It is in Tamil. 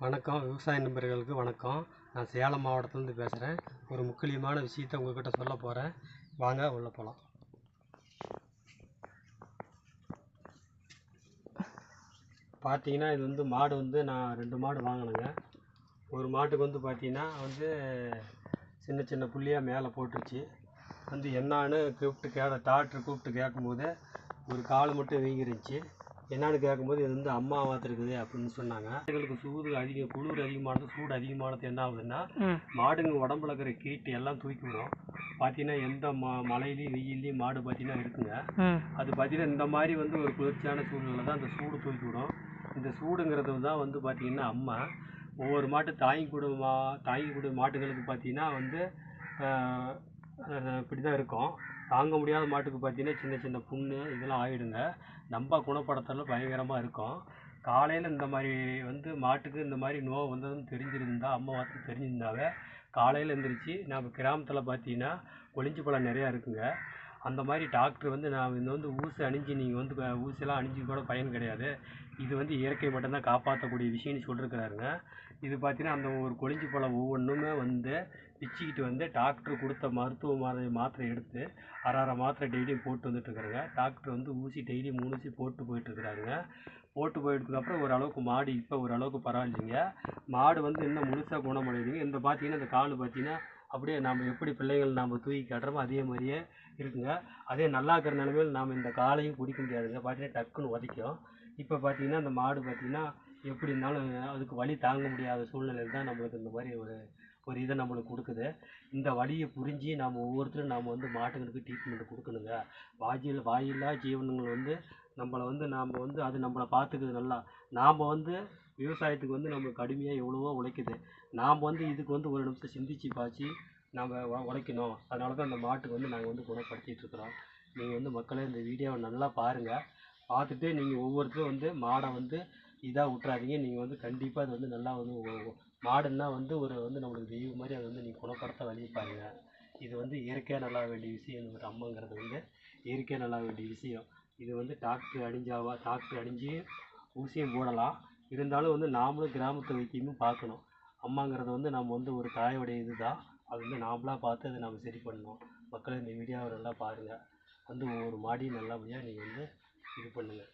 வணக்கம். விவசாய நண்பர்களுக்கு வணக்கம். நான் சேலம் மாவட்டத்துலேருந்து பேசுகிறேன் ஒரு முக்கியமான விஷயத்த உங்கள்கிட்ட சொல்ல போகிறேன் வாங்க உள்ளே போகலாம் பார்த்தீங்கன்னா இது வந்து மாடு வந்து நான் ரெண்டு மாடு வாங்கினேங்க. ஒரு மாட்டுக்கு வந்து பார்த்தீங்கன்னா வந்து சின்ன சின்ன புள்ளியாக மேலே போட்டுருச்சு. வந்து என்னான்னு கூப்பிட்டு கேட டாக்டர் கூப்பிட்டு கேட்கும்போது ஒரு கால் மட்டும் வீங்கிருந்துச்சு. என்னான்னு கேட்கும்போது இது வந்து அம்மா வாத்திருக்குது அப்படின்னு சொன்னாங்க. எங்களுக்கு சூடு அதிகம் குளிர் அதிகமானது சூடு அதிகமானது என்ன ஆகுதுன்னா மாடுங்க உடம்புல இருக்கிற கீட்டு எல்லாம் தூக்கி விடும். பார்த்தீங்கன்னா எந்த ம மழையிலையும் வெயிலையும் மாடு பார்த்தீங்கன்னா இருக்குங்க. அது பார்த்தீங்கன்னா இந்த மாதிரி வந்து ஒரு குளிர்ச்சியான சூழ்நிலை தான் அந்த சூடு தூக்கி விடும். இந்த சூடுங்கிறது தான் வந்து பார்த்தீங்கன்னா அம்மா. ஒவ்வொரு மாட்டு தாய் கூட மா தாய் கூட மாட்டுகளுக்கு பார்த்தீங்கன்னா வந்து இப்படி தான் இருக்கும். தாங்க முடியாத மாட்டுக்கு பார்த்தீங்கன்னா சின்ன சின்ன புண்ணு இதெல்லாம் ஆகிடுங்க நம்ம குணப்படுத்தல பயங்கரமாக இருக்கும். காலையில் இந்த மாதிரி வந்து மாட்டுக்கு இந்த மாதிரி நோய் வந்ததுன்னு தெரிஞ்சிருந்தா அம்மா வார்த்தை தெரிஞ்சிருந்தாவே காலையில் எழுந்திரிச்சி நம்ம கிராமத்தில் பார்த்தீங்கன்னா ஒளிஞ்சு பழம் நிறையா இருக்குங்க. அந்த மாதிரி டாக்டர் வந்து நான் இங்கே வந்து ஊசி அணிஞ்சு நீங்கள் வந்து ஊசியெல்லாம் அணிஞ்சு கூட பயன் கிடையாது. இது வந்து இயற்கை மட்டும்தான் காப்பாற்றக்கூடிய விஷயம்னு சொல்லியிருக்குறாருங்க இது பார்த்தீங்கன்னா அந்த ஒரு கொளிஞ்சி பழம் ஒவ்வொன்றுமே வந்து பிச்சுக்கிட்டு வந்து டாக்டர் கொடுத்த மருத்துவ மாதிரி மாத்திரை எடுத்து அரை அரை மாத்திரை டெய்லியும் போட்டு வந்துட்டுருக்குறேங்க. டாக்டர் வந்து ஊசி டெய்லி மூணு ஊசி போட்டு போயிட்டுருக்குறாருங்க. போட்டு போயிட்டதுக்கப்புறம் ஓரளவுக்கு மாடு இப்போ ஓரளவுக்கு பரவாயில்லைங்க. மாடு வந்து இன்னும் முழுசாக குணமடையுதுங்க இந்த பார்த்தீங்கன்னா இந்த கால் பார்த்தீங்கன்னா அப்படியே நாம் எப்படி பிள்ளைகள் நாம் தூக்கி காட்டுறோமோ அதே மாதிரியே இருக்குங்க. அதே நல்லா இருக்கிற நிலமையில் நாம் இந்த காலையும் பிடிக்க முடியாதுங்க. பார்த்தீங்கன்னா டக்குன்னு உதைக்கும். இப்போ பார்த்தீங்கன்னா இந்த மாடு பார்த்தீங்கன்னா எப்படி இருந்தாலும் அதுக்கு வலி தாங்க முடியாத சூழ்நிலையில் தான் நம்மளுக்கு இந்த மாதிரி ஒரு ஒரு இதை நம்மளுக்கு கொடுக்குது. இந்த வழியை புரிஞ்சு நாம் ஒவ்வொருத்தரும் நாம் வந்து மாட்டுங்களுக்கு ட்ரீட்மெண்ட் கொடுக்கணுங்க. வாயில் வாயில்லா ஜீவனங்கள் வந்து நம்மளை வந்து நாம் வந்து அது நம்மளை பார்த்துக்குது நல்லா. நாம் வந்து விவசாயத்துக்கு வந்து நம்ம கடுமையாக எவ்வளவோ உழைக்குது. நாம் வந்து இதுக்கு வந்து ஒரு நிமிஷம் சிந்திச்சு பாய்ச்சி நாம் உழைக்கணும். அதனால தான் அந்த மாட்டுக்கு வந்து நாங்கள் வந்து குணப்படுத்திகிட்ருக்குறோம் நீங்கள் வந்து மக்களே இந்த வீடியோவை நல்லா பாருங்கள் பார்த்துட்டு நீங்கள் ஒவ்வொருத்தரும் வந்து மாடை வந்து இதாக விட்றாதீங்க நீங்கள் வந்து கண்டிப்பாக அது வந்து நல்லா வந்து மாடுன்னா வந்து ஒரு வந்து நம்மளுக்கு தெய்வம் மாதிரி அதை வந்து நீங்கள் குணப்படுத்த வழி பாருங்கள் இது வந்து இயற்கையாக நல்லா வேண்டிய விஷயம். ஒரு அம்மாங்கிறது வந்து இயற்கையாக நல்லா வேண்டிய விஷயம். இது வந்து டாக்டர் அடிஞ்சாவா டாக்டர் அடிஞ்சு ஊசியும் போடலாம். இருந்தாலும் வந்து நாமளும் கிராமத்து வைத்தியமும் பார்க்கணும். அம்மாங்கிறது வந்து நம்ம வந்து ஒரு தாயோடைய இது தான் அது வந்து நாமளாக பார்த்து அதை நம்ம சரி பண்ணணும். மக்கள் இந்த வீடியோவை நல்லா பாருங்கள் வந்து ஒவ்வொரு மாடியும் நல்லபடியாக நீங்கள் வந்து இது பண்ணுங்கள்